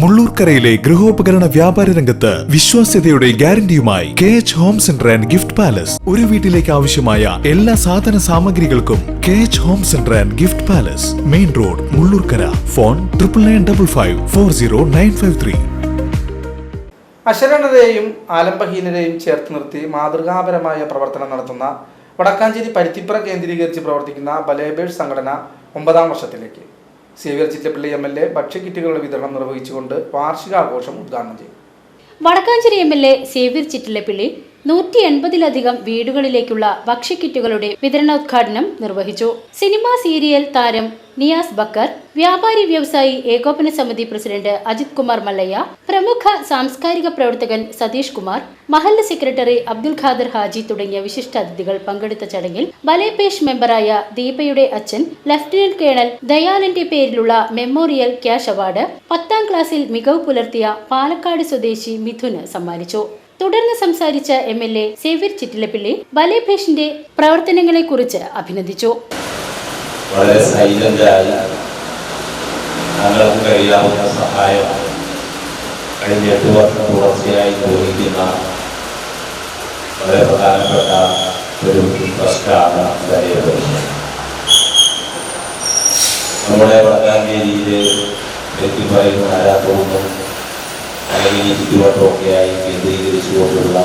മുള്ളൂർക്കരയിലെ ഗൃഹോപകരണ വ്യാപാര രംഗത്ത് വിശ്വാസ്യതയുടെ ഗ്യാരണ്ടിയുമായി K H home centre and gift palace ഒരു വീട്ടിലേക്ക് ആവശ്യമായ എല്ലാ സാധന സാമഗ്രികൾക്കും K H home centre and gift palace main road Mullurkara. Phone triple nine double five four zero nine five three അശരണരെയും ആലംബഹീനരെയും ചേർത്ത് നിർത്തി മാതൃകാപരമായ പ്രവർത്തനം നടത്തുന്ന വടക്കാഞ്ചേരി പരുത്തിപ്പുറ കേന്ദ്രീകരിച്ച് പ്രവർത്തിക്കുന്ന ബലേബേഴ്സ് സംഘടന ഒമ്പതാം വർഷത്തിലേക്ക്. Xavier Chittappally M L A ഭക്ഷ്യക്കിറ്റുകളുടെ വിതരണം നിർവഹിച്ചുകൊണ്ട് വാർഷികാഘോഷം ഉദ്ഘാടനം ചെയ്തു Wadakkanchery M L A Xavier Chittilappilly നൂറ്റി എൺപതിലധികം വീടുകളിലേക്കുള്ള ഭക്ഷ്യക്കിറ്റുകളുടെ വിതരണോദ്ഘാടനം നിർവഹിച്ചു. സിനിമാ സീരിയൽ താരം നിയാസ് ബക്കർ വ്യാപാരി വ്യവസായി ഏകോപന സമിതി പ്രസിഡന്റ് അജിത് കുമാർ മല്ലയ്യ പ്രമുഖ സാംസ്കാരിക പ്രവർത്തകൻ സതീഷ് കുമാർ മഹല്ല സെക്രട്ടറി അബ്ദുൽ ഖാദർ ഹാജി തുടങ്ങിയ വിശിഷ്ടാതിഥികൾ പങ്കെടുത്ത ചടങ്ങിൽ ബലേപേഷ് മെമ്പറായ ദീപയുടെ അച്ഛൻ ലഫ്റ്റനന്റ് കേണൽ ദയാലന്റെ പേരിലുള്ള മെമ്മോറിയൽ ക്യാഷ് അവാർഡ് പത്താം ക്ലാസ്സിൽ മികവ് പുലർത്തിയ പാലക്കാട് സ്വദേശി മിഥുന് സമ്മാനിച്ചു. തുടർന്ന് സംസാരിച്ച M L A Xavier Chittilappilly ബലേഭേഷിന്റെ പ്രവർത്തനങ്ങളെ കുറിച്ച് അഭിനന്ദിച്ചു. വളരെ സഹായം കഴിഞ്ഞ എട്ട് വർഷം തുടർച്ചയായി വളരെ പ്രധാനപ്പെട്ട ഒരു ട്രസ്റ്റാണ് നമ്മുടെ വടക്കാഞ്ചേരിയിലെ ആരാ ആരാധവും അല്ലെങ്കിൽ ചുറ്റുപാട്ടുമൊക്കെയായി കേന്ദ്രീകരിച്ചുകൊണ്ടുള്ള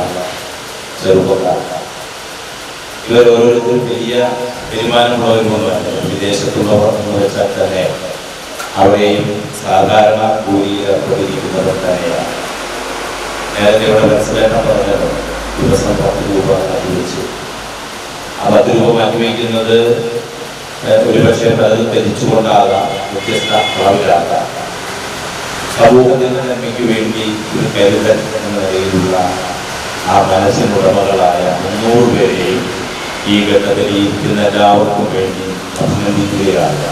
ചെറുപ്പക്കാർ ഇവർ ഓരോരുത്തരും വലിയ തീരുമാനമുള്ളവരുമൊന്നുമല്ല വിദേശത്തുള്ളവർ എന്ന് വെച്ചാൽ തന്നെ അവിടെയും സാധാരണ കൂലിയിൽ ഏർപ്പെട്ടിരിക്കുന്നവർ തന്നെയാണ്. നേരത്തെ ഇവിടെ മനസ്സിലാക്കാൻ പറഞ്ഞത് ദിവസം പത്ത് രൂപ മാറ്റിവെച്ചു ആ പത്ത് രൂപ മാറ്റിവെക്കുന്നത് ഒരു പക്ഷേ അത് ധരിച്ചുകൊണ്ടാകാം വ്യത്യസ്ത അളവിലാകാം. നന്മയ്ക്ക് വേണ്ടി ഒരു കരുതൽ എന്ന നിലയിലുള്ള ആ മനസ്സിനുടമകളായ മുന്നൂറ് പേരെയും ഈ ഘട്ടത്തിൽ ഇരിക്കുന്ന എല്ലാവർക്കും വേണ്ടി അഭിനന്ദിക്കുകയാണ്.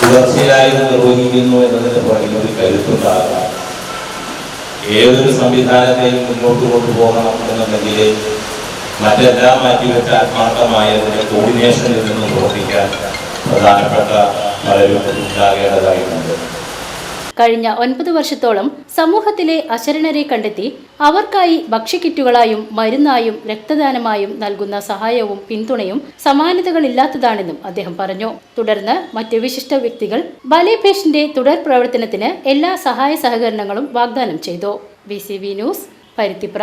തുടർച്ചയായി നിർവഹിക്കുന്നു എന്നതിന് പുറകിൽ ഒരു കരുത്തുണ്ടാകാം ഏതൊരു സംവിധാനത്തെയും മുന്നോട്ട് കൊണ്ടുപോകണം എന്നുണ്ടെങ്കിൽ മറ്റെല്ലാം മാറ്റിവെച്ചാൽ ആത്മാർത്ഥമായ അതിന്റെ കോർഡിനേഷനിൽ നിന്ന് പ്രവർത്തിക്കാൻ പ്രധാനപ്പെട്ട കഴിഞ്ഞ ഒൻപത് വർഷത്തോളം സമൂഹത്തിലെ അശരണരെ കണ്ടെത്തി അവർക്കായി ഭക്ഷ്യക്കിറ്റുകളായും മരുന്നായും രക്തദാനമായും നൽകുന്ന സഹായവും പിന്തുണയും സമാനതകളില്ലാത്തതാണെന്നും അദ്ദേഹം പറഞ്ഞു. തുടർന്ന് മറ്റ് വിശിഷ്ട വ്യക്തികൾ ബലേപേഷിന്റെ തുടർ പ്രവർത്തനത്തിന് എല്ലാ സഹായ സഹകരണങ്ങളും വാഗ്ദാനം ചെയ്തു. B news Paruthipra.